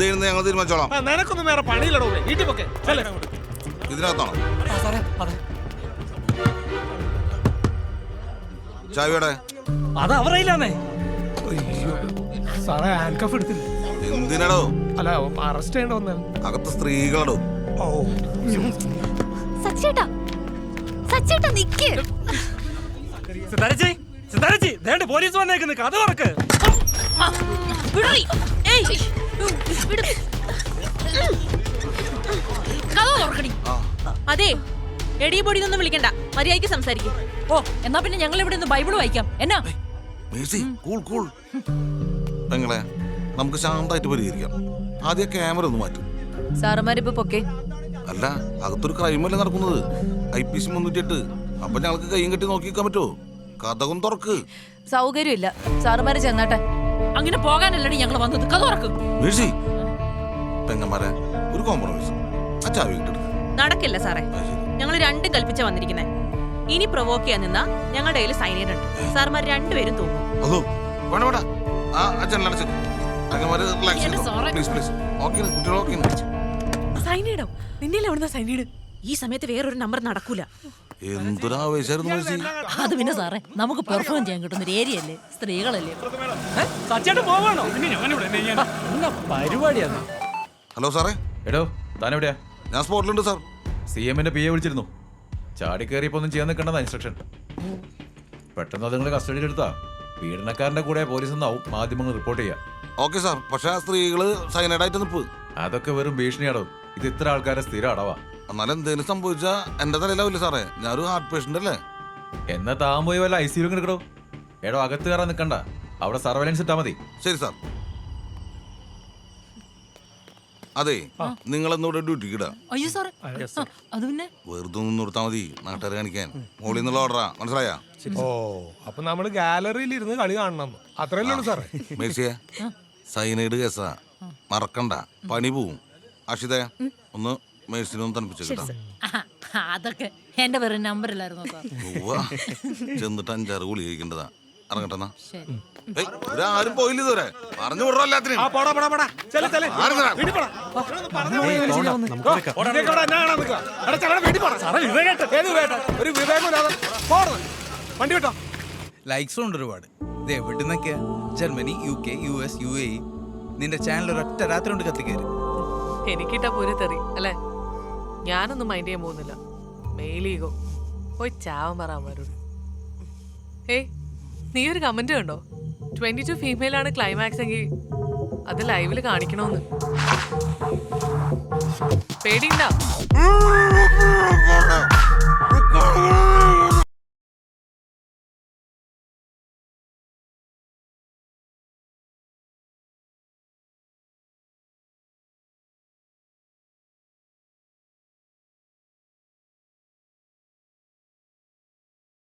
ചെയ്യുന്നത് ഞങ്ങൾ തീരുമാനിച്ചോളാം. നിനക്കൊന്നും വേറെ പണിയില്ലടോ വീട്ടിൽ പൊക്കെ. ചെല്ലേ. ഇതിനകത്താണോ? ചായയുടെ? അത് അവരയില്ലാന്നേ സാറേ ഹാൻഡ് കഫ് എടുത്തില്ല? എന്തിനാടോ? അല്ല അറസ്റ്റ് ചെയ്യേണ്ട വന്നേ. അകത്ത് സ്ത്രീകളടോ? ഓ സച്ചേട്ടാ സച്ചേട്ടാ നിക്ക്. സിതാരച്ചി സിതാരച്ചി ദേണ്ട് പോലീസ് വന്നേക്കുന്നു കഥ തുറക്ക്. കഥ തുറക്കടി. അതെ എടി പൊടിയൊന്നും വിളിക്കണ്ട. മര്യാദയ്ക്ക് സംസാരിക്കും. ഓ എന്നാ പിന്നെ ഞങ്ങൾ ഇവിടെ നിന്ന് ബൈബിൾ വായിക്കാം. എന്നാ? Cool cool. നമുക്ക് ശാന്തമായിട്ട് പരിഹരിക്കാം. ആദ്യം ക്യാമറ ഒന്ന് മാറ്റും. സാറുമാരിപ്പോ പൊക്കെ. അല്ല അകത്തൊരു ക്രൈമല്ല നടക്കുന്നത്? ഐ പി സി മുന്നൂറ്റി എട്ട് അപ്പൊ ഞങ്ങൾക്ക് കൈയും കെട്ടി നോക്കി നിൽക്കാൻ പറ്റുമോ? കഥകം തുറക്ക്. സൗകര്യമില്ല. സാറുമാര് ചെന്നാട്ടെ. അങ്ങനെ പോകാനല്ലടി ഞങ്ങൾ വന്നത്. കഥ തുറക്കും. മേഴ്സി പെങ്ങന്മാരെ ഒരു കോംപ്രമൈസ് അച്ഛാ നടക്കില്ല സാറേ. ഞങ്ങൾ രണ്ടും കൽപ്പിച്ച വന്നിരിക്കുന്നത് ഇനി പ്രൊവോക്ക് ചെയ്യാൻ നിന്നാ ഞങ്ങളുടെ കയ്യിൽ സൈനൈഡ് ഉണ്ട് സാർമാർ രണ്ടുപേരും തോന്നും അതോ വേണ്ട വേണ്ട. ആ അച്ഛൻ അടച്ചു പെങ്ങന്മാര് റിലാക്സ് പ്ലീസ് പ്ലീസ് ഓക്കെ കുട്ടികൾ ഓക്കെ സൈനൈഡോ നിന്നെ എവിടുന്ന സൈനീട്? ഈ സമയത്ത് വേറൊരു നമ്പർ നടക്കൂല. എന്തൊരു ആവേശമായിരുന്നു മേഴ്സി. അത് പിന്നെ സാറേ നമുക്ക് പെർഫോം ചെയ്യാൻ കിട്ടുന്ന ഒരു ഏരിയ അല്ലേ? സ്ത്രീകളല്ലേ? പരിപാടിയാണ് ഹലോ സാറേ. എടോ താൻ എവിടെയാ ഞാൻ സ്പോട്ടിലുണ്ട് സാർ. സി എമ്മിന്റെ പി എ വിളിച്ചിരുന്നു. ചാടി കയറിയപ്പോ ഒന്നും ചെയ്യാൻ നിൽക്കേണ്ടതാ ഇൻസ്ട്രക്ഷൻ പെട്ടെന്ന് അത് നിങ്ങൾ കസ്റ്റഡിയിൽ എടുത്താ? പീഡനക്കാരന്റെ കൂടെ പോലീസ് എന്നാവും മാധ്യമങ്ങൾ റിപ്പോർട്ട് ചെയ്യാം. Okay sir. പക്ഷെ ആ സ്ത്രീകൾ സൈനഡായിട്ട് നിപ്പ് അതൊക്കെ വെറും ഭീഷണിയാടോ? ഇത് ഇത്ര ആൾക്കാരെ സ്ഥിരം അടവാ. എന്നാലും എന്തെങ്കിലും സംഭവിച്ചാ എന്റെ തലയിലാവില്ല സാറേ. ഞാനൊരു ഹാർട്ട് പേഷ്യന്റ് അല്ലേ? എന്നാ താൻ പോയി വല്ല ഐ സിയിലും കിടക്കടോ എടോ അകത്ത് കയറാൻ നിക്കണ്ട. അവിടെ സർവൈലൻസ് ഇട്ടാ മതി. ശരി സാർ. അതെ നിങ്ങൾ എന്നോട് ഡ്യൂട്ടിക്ക് ഇടാ. അയ്യോ സാറേ. അത് പിന്നെ? വെറുതെ ഒന്ന് മതി. നാട്ടുകാർ കാണിക്കാൻ. മോളിൽ നിന്നുള്ള ഓർഡറാ മനസ്സിലായാ? ഓ അപ്പൊ നമ്മൾ ഗാലറിയിൽ ഇരുന്ന് കളി കാണണം. അത്രയല്ലേ ഉള്ളൂ സാറേ. മേഴ്സിയെ സൈനൈഡ് കേസാ. മറക്കണ്ട. പണി പോവും. അക്ഷിത ഒന്ന് മേഴ്സിനൊന്ന് തണുപ്പിച്ചു കേട്ടാ. ആഹാ, അതൊക്കെ എന്റെ വെറും നമ്പറിലായിരുന്നു ചെന്നിട്ട് അഞ്ചാറ് ഗുളി കഴിക്കേണ്ടതാ. ഇറങ്ങട്ടെന്നാ. പോയില്ല ഇതുവരെ. പറഞ്ഞു വിടറോ എല്ലാത്തിനും ആരും പറഞ്ഞ് ലൈക്സും ഉണ്ട് ഒരുപാട്. ഇത് എവിടുന്നൊക്കെയാ? Germany U K U S U A നിന്റെ ചാനൽ ഒരൊറ്റ രാത്രി കൊണ്ട് കത്തിക്കയറി എനിക്കിട്ട പുരത്തെറി തെറി അല്ലേ? ഞാനൊന്നും മൈൻഡ് ചെയ്യാൻ പോകുന്നില്ല. മെയിലീഗോ പോയി ചാവൻ പറ അവരോട് ഏയ് നീ ഒരു കമന്റ് കണ്ടോ? ട്വന്റി ടു ഫീമെയിൽ ആണ് ക്ലൈമാക്സ് എങ്കിൽ അത് ലൈവിൽ കാണിക്കണമെന്ന് പേടിയുണ്ടാ?